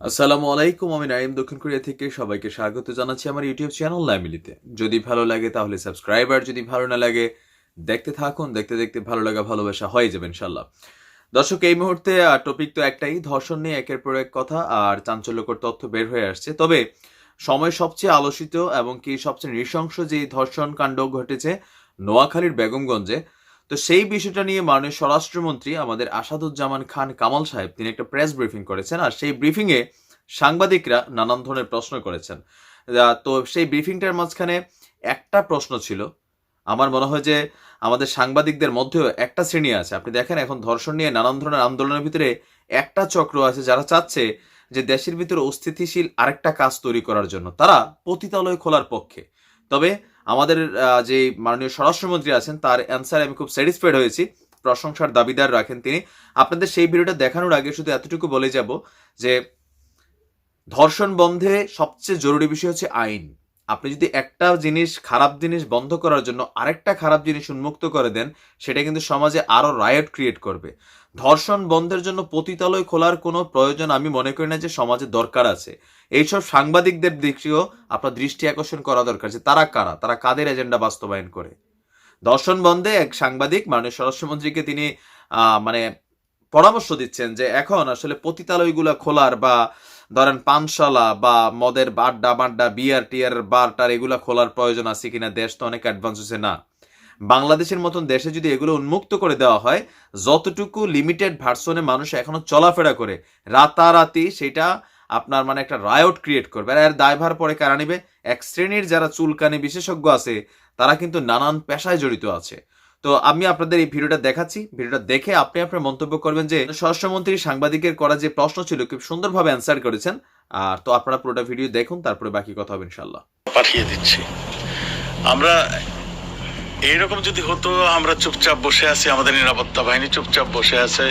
আসসালামু আলাইকুম, আমি নাইম দক্ষিণ কোরিয়া থেকে সবাইকে স্বাগত জানাচ্ছি আমার ইউটিউব চ্যানেল লাইমিলিতে। যদি ভালো লাগে তাহলে সাবস্ক্রাইব, আর যদি ভালো না লাগে, দেখতে থাকুন, দেখতে দেখতে ভালো লাগা, ভালোবাসা হয়ে যাবে ইনশাল্লাহ দর্শক, এই মুহূর্তে টপিক তো একটাই, ধর্ষণ নিয়ে একের পর এক কথা, আর চাঞ্চল্যকর তথ্য বের হয়ে আসছে। তবে, সময় সবচেয়ে আলোচিত এবং কি সবচেয়ে নৃশংস যে ধর্ষণ কাণ্ড ঘটেছে নোয়াখালীর বেগমগঞ্জে তো সেই বিষয়টা নিয়ে মাননীয় স্বরাষ্ট্রমন্ত্রী আমাদের আসাদুজ্জামান খান কামাল সাহেব তিনি একটা প্রেস ব্রিফিং করেছেন আর সেই ব্রিফিংয়ে সাংবাদিকরা নানান ধরনের প্রশ্ন করেছেন। তো সেই ব্রিফিংটার মাঝখানে একটা প্রশ্ন ছিল। আমার মনে হয় যে আমাদের সাংবাদিকদের মধ্যেও একটা শ্রেণি আছে। আপনি দেখেন এখন ধর্ষণ নিয়ে নানান ধরনের আন্দোলনের ভিতরে একটা চক্র আছে যারা চাচ্ছে যে দেশের ভিতরে অস্থিতিশীল আরেকটা কাজ তৈরি করার জন্য। তারা পতিতালয় খোলার পক্ষে। তবে আমাদের যে মাননীয় স্বরাষ্ট্রমন্ত্রী আছেন, তার অ্যান্সার আমি খুব স্যাটিসফাইড হয়েছি। প্রশংসার দাবিদার রাখেন তিনি। আপনাদের সেই ভিডিওটা দেখানোর আগে শুধু এতটুকু বলে যাব যে ধর্ষণ বন্ধে সবচেয়ে জরুরি বিষয় হচ্ছে আইন। আপনি যদি একটা জিনিস খারাপ জিনিস বন্ধ করার জন্য আরেকটা খারাপ জিনিস উন্মুক্ত করে দেন, সেটা কিন্তু সমাজে আরও রায়ট ক্রিয়েট করবে। ধর্ষণ বন্ধের জন্য পতিতালয় খোলার কোনো প্রয়োজন আমি মনে করি না যে সমাজে দরকার আছে। এইসব সাংবাদিকদের দিকেও আপনার দৃষ্টি আকর্ষণ করা দরকার যে তারা কারা, তারা কাদের এজেন্ডা বাস্তবায়ন করে। দর্শন বন্ধে এক সাংবাদিক, মাননীয় স্বরাষ্ট্রমন্ত্রীকে তিনি মানে পরামর্শ দিচ্ছেন যে এখন আসলে পতিতালয়গুলো খোলার বা ধরেন পানশালা বা মদের বাড্ডা বাড্ডা বিয়ার টিয়ার বার টার এগুলা খোলার প্রয়োজন আছে কিনা? দেশ তো অনেক অ্যাডভান্স হচ্ছে না। বাংলাদেশের মতন দেশে যদি এগুলো উন্মুক্ত করে দেওয়া হয়, যতটুকু লিমিটেড ভার্সনে মানুষ এখনও চলাফেরা করে, রাতারাতি সেটা আপনার মানে একটা রায়ট ক্রিয়েট করবে। আর এর দায়ভার পরে কারা নিবে? এক শ্রেণির যারা চুলকানি বিশেষজ্ঞ আছে, তারা কিন্তু নানান পেশায় জড়িত আছে। তো আমি আপনাদের এই ভিডিওটা দেখাচ্ছি। ভিডিওটা দেখে আপনি আপনার মন্তব্য করবেন যে স্বরাষ্ট্রমন্ত্রী সাংবাদিকের করা যে প্রশ্ন ছিল, খুব সুন্দরভাবে অ্যান্সার করেছেন। আর তো আপনারা পুরোটা ভিডিও দেখুন, তারপরে বাকি কথা হবে ইনশাল্লাহ পাঠিয়ে দিচ্ছি। আমরা এইরকম যদি হতো, আমরা চুপচাপ বসে আছি, আমাদের নিরাপত্তা বাহিনী চুপচাপ বসে আছে।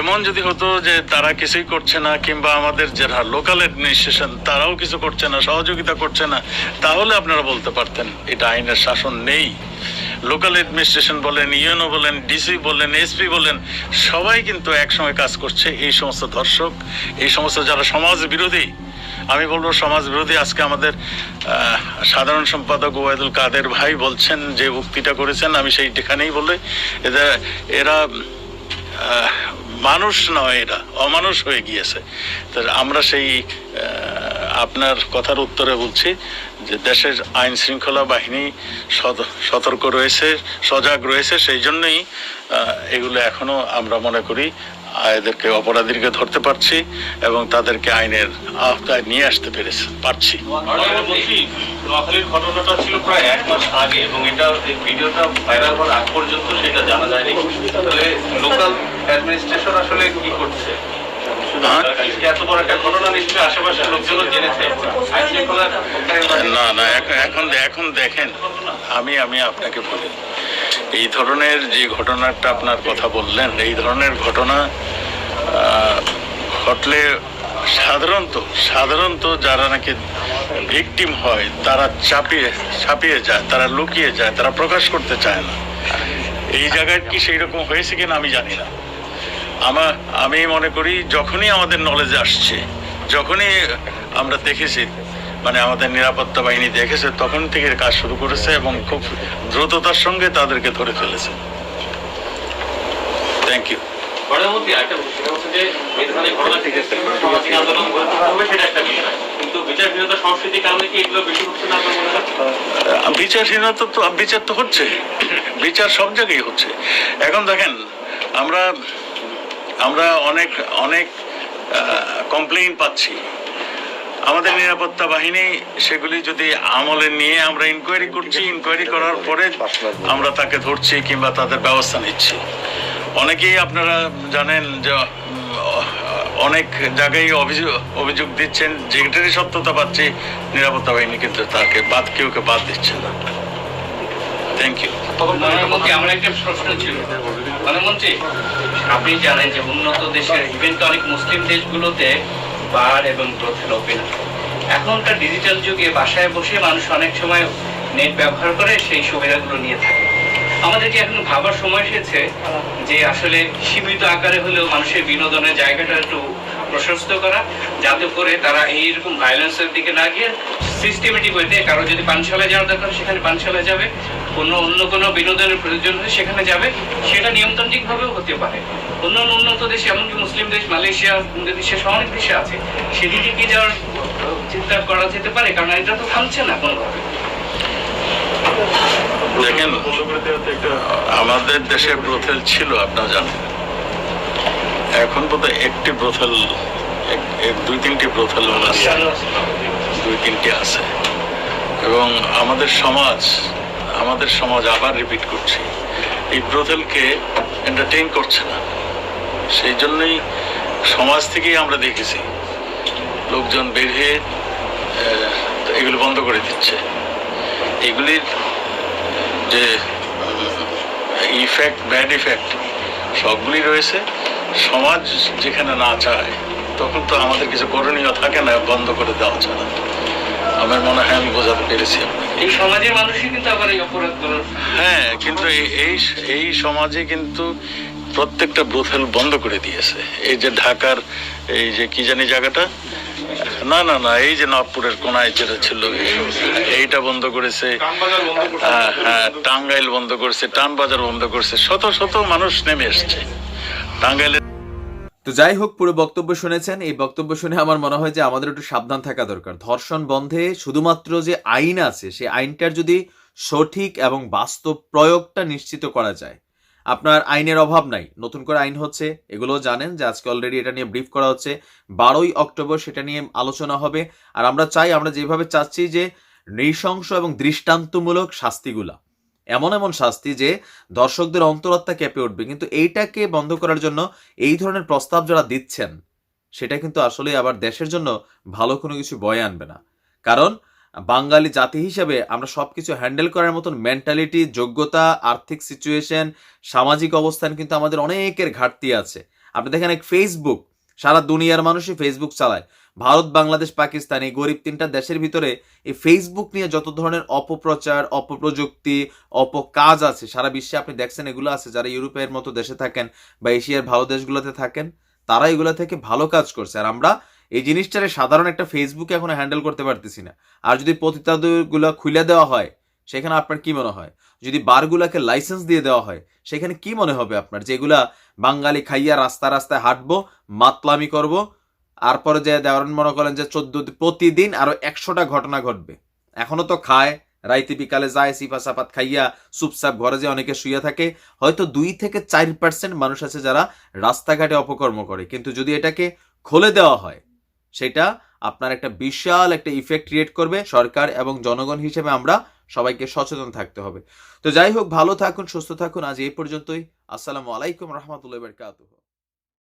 এমন যদি হতো যে তারা কিছুই করছে না, কিংবা আমাদের যারা লোকাল অ্যাডমিনিস্ট্রেশন তারাও কিছু করছে না, সহযোগিতা করছে না, তাহলে আপনারা বলতে পারতেন, এটা আইনের শাসন নেই। লোকাল অ্যাডমিনিস্ট্রেশন বলেন, ইউএনও বলেন, ডিসি বলেন, এসপি বলেন, সবাই কিন্তু একসঙ্গে কাজ করছে এই সমস্ত দর্শক এই সমস্ত যারা সমাজ বিরোধী। আমি বলব সমাজ বিরোধী, আজকে আমাদের সাধারণ সম্পাদক ওয়াইদুল কাদের ভাই বলছেন যে উক্তিটা করেছেন, আমি সেইখানেই বলে, এদের, এরা মানুষ নয় এরা, অমানুষ হয়ে গিয়েছে। তো আমরা সেই আপনার কথার উত্তরে বলছি যে দেশের আইন শৃঙ্খলা বাহিনী সত- সতর্ক রয়েছে, সজাগ রয়েছে, সেই জন্যই এগুলো এখনও আমরা মনে করি এদেরকে অপরাধীকে ধরতে পারছি এবং তাদেরকে আইনের আওতায় নিয়ে আসতে পেরেছে, পারছি। ঘটনাটা ছিল প্রায় এক মাস আগে এবং এটা ভিডিওটা ভাইরাল হওয়ার আগ পর্যন্ত সেটা জানা যায়নি। তাহলে লোকাল অ্যাডমিনিস্ট্রেশন আসলে কি করছে? না না, এখন এখন দেখেন। আমি আমি আপনাকে বলি, এই ধরনের যে ঘটনাটা আপনার কথা বললেন, এই ধরনের ঘটনা ঘটলে সাধারণত সাধারণত যারা নাকি ভিকটিম হয়, তারা চাপিয়ে ছাপিয়ে যায়, তারা লুকিয়ে যায়, তারা প্রকাশ করতে চায় না। এই জায়গায় কি সেই রকম হয়েছে কিনা আমি জানি না। আমার আমি মনে করি যখনই আমাদের নলেজে আসছে যখনই আমরা দেখেছি মানে আমাদের নিরাপত্তা বাহিনী দেখেছে তখন থেকে কাজ শুরু করেছে এবং খুব দ্রুততার সঙ্গে তাদেরকে ধরে ফেলেছে। থ্যাংক ইউ পরবর্তী একটা সেটা হচ্ছে যে এই ধরনের ঘটনা থেকে সামাজিক আন্দোলন গড়ে হবে সেটা একটা বিষয়। কিন্তু বিচারহীনতা সংস্কৃতির কারণে কি এগুলো বেশি হচ্ছে না আপনার মনে হয়? বিচারহীনতা তো বিচার তো হচ্ছে। বিচার সব জায়গায় হচ্ছে। এখন দেখেন আমরা আমরা অনেক অনেক কমপ্লেইন পাচ্ছি। আমাদের নিরাপত্তা বাহিনী সেগুলি যদি আমলে নিয়ে আমরা ইনকোয়ারি করছি ইনকোয়ারি করার পরে আমরা তাকে ধরছি কিংবা তাদের ব্যবস্থা নিচ্ছি। অনেকেই আপনারা জানেন যে অনেক জায়গায় অভিযোগ অভিযোগ দিচ্ছেন, যেটারই সত্যতা পাচ্ছি, নিরাপত্তা বাহিনী কিন্তু তাকে বাদ, কেউ বাদ দিচ্ছে না। থ্যাংক ইউ আমার একটা প্রশ্ন ছিল। প্রধানমন্ত্রী আপনি জানেন যে উন্নত দেশের ইভেন অনেক মুসলিম দেশগুলোতে বার এবং ব্রথেল ওপেন এখনকার ডিজিটাল যুগে বাসায় বসে মানুষ অনেক সময় নেট ব্যবহার করে সেই সুবিধাগুলো নিয়ে থাকে। আমাদের এখন ভাবার সময় এসেছে যে আসলে সীমিত আকারে হলেও মানুষের বিনোদনের জায়গাটা একটু প্রশস্ত করা, যাতে করে তারা এইরকম ভায়োলেন্সের দিকে না গিয়ে সিস্টেমেটিক ওয়েতে কারও যদি পানশালায় যাওয়ার দরকার সেখানে পানশালায় যাবে। কোনো অন্য কোনো বিনোদনের প্রয়োজন হলে সেখানে যাবে। সেটা নিয়মতান্ত্রিকভাবেও হতে পারে। অন্য অন্য উন্নত দেশে, এমনকি মুসলিম দেশ, মালয়েশিয়া সহ অনেক দেশে আছে। সেদিকে কি যাওয়ার চিন্তা করা যেতে পারে? কারণ এটা তো থামছে না কোনোভাবে। দেখেন, আমাদের দেশে ব্রথেল ছিল, আপনারা জানেন। এখন বোধহয় একটি ব্রথেল দুই, তিনটি ব্রথেল আছে। দুই তিনটি আছে। এবং আমাদের সমাজ আমাদের সমাজ আবার রিপিট করছি। এই ব্রথেলকে এন্টারটেইন করছে না। সেই জন্যই সমাজ থেকেই আমরা দেখেছি, লোকজন বের হয়ে এগুলো বন্ধ করে দিচ্ছে। এগুলির যে ইফেক্ট ব্যাড ইফেক্ট সবগুলি রয়েছে। সমাজ যেখানে না চায় তখন তো আমাদের কিছু করণীয় থাকে না বন্ধ করে দেওয়া ছাড়া। আমার মনে হয় আমি বোঝাতে পেরেছি এই সমাজের মানুষই কিন্তু আবার এই অপরাধগুলো হ্যাঁ কিন্তু এই- এই সমাজে কিন্তু প্রত্যেকটা ব্রোথেল বন্ধ করে দিয়েছে। এই যে ঢাকার এই যে কি জানি জায়গাটা? না না না এই যে নবপুরের কোনায় যেটা ছিল এইটা বন্ধ করেছে। হ্যাঁ হ্যাঁ টাঙ্গাইল বন্ধ করেছে টানবাজার বন্ধ করেছে। শত শত মানুষ নেমে এসছে। টাঙ্গাইলে তো যাই হোক, পুরো বক্তব্য শুনেছেন। এই বক্তব্য শুনে আমার মনে হয় যে আমাদের একটু সাবধান থাকা দরকার। ধর্ষণ বন্ধে শুধুমাত্র যে আইন আছে, সেই আইনটার যদি সঠিক এবং বাস্তব প্রয়োগটা নিশ্চিত করা যায়, আপনার আইনের অভাব নাই। নতুন করে আইন হচ্ছে এগুলো জানেন যে আজকে অলরেডি এটা নিয়ে ব্রিফ করা হচ্ছে। বারোই অক্টোবর সেটা নিয়ে আলোচনা হবে। আর আমরা চাই, আমরা যেভাবে চাচ্ছি যে নৃশংস এবং দৃষ্টান্তমূলক শাস্তিগুলা এমন এমন শাস্তি যে দর্শকদের অন্তরাত্মা কেঁপে উঠবে। কিন্তু এইটাকে বন্ধ করার জন্য এই ধরনের প্রস্তাব যারা দিচ্ছেন, সেটা কিন্তু আসলে আবার দেশের জন্য ভালো কোনো কিছু বয়ে আনবে না। কারণ বাঙালি জাতি হিসেবে আমরা সব কিছু হ্যান্ডেল করার মতন মেন্টালিটি, যোগ্যতা, আর্থিক সিচুয়েশন, সামাজিক অবস্থান কিন্তু আমাদের অনেকের ঘাটতি আছে। আপনি দেখেন এক ফেসবুক সারা দুনিয়ার মানুষই ফেসবুক চালায়। ভারত, বাংলাদেশ, পাকিস্তান এই গরিব তিনটা দেশের ভিতরে এই ফেসবুক নিয়ে যত ধরনের অপপ্রচার, অপপ্রযুক্তি, অপকাজ আছে, সারা বিশ্বে আপনি দেখছেন এগুলো আছে, যারা ইউরোপের মতো দেশে থাকেন বা এশিয়ার ভালো দেশগুলোতে থাকেন, তারা এগুলো থেকে ভালো কাজ করছে। আর আমরা এই জিনিসটারে সাধারণ একটা ফেসবুকে এখন হ্যান্ডেল করতে পারতেছি না। আর যদি পতিতাগুলো খুলে দেওয়া হয়, সেখানে আপনার কি মনে হয়? যদি বারগুলাকে লাইসেন্স দিয়ে দেওয়া হয়, সেখানে কি মনে হবে আপনার? যেগুলা বাঙালি খাইয়া রাস্তা রাস্তায় হাঁটবো, মাতলামি করব আর পরে যে দেওয়ার মনে করেন যে চোদ্দ প্রতিদিন আরও একশোটা ঘটনা ঘটবে। এখনও তো খায়, রাইতে বিকালে যায় সিফা সাপাত খাইয়া চুপচাপ ঘরে যে অনেকে শুয়ে থাকে। হয়তো দুই থেকে চার পার্সেন্ট মানুষ আছে যারা রাস্তাঘাটে অপকর্ম করে। কিন্তু যদি এটাকে খুলে দেওয়া হয়, সেটা আপনার একটা বিশাল একটা ইফেক্ট ক্রিয়েট করবে। সরকার এবং জনগণ হিসেবে আমরা সবাইকে সচেতন থাকতে হবে। তো যাই হোক, ভালো থাকুন, সুস্থ থাকুন। আজ এই পর্যন্তই। আসসালামু আলাইকুম রহমতুল্লাহ বারকাতুহ।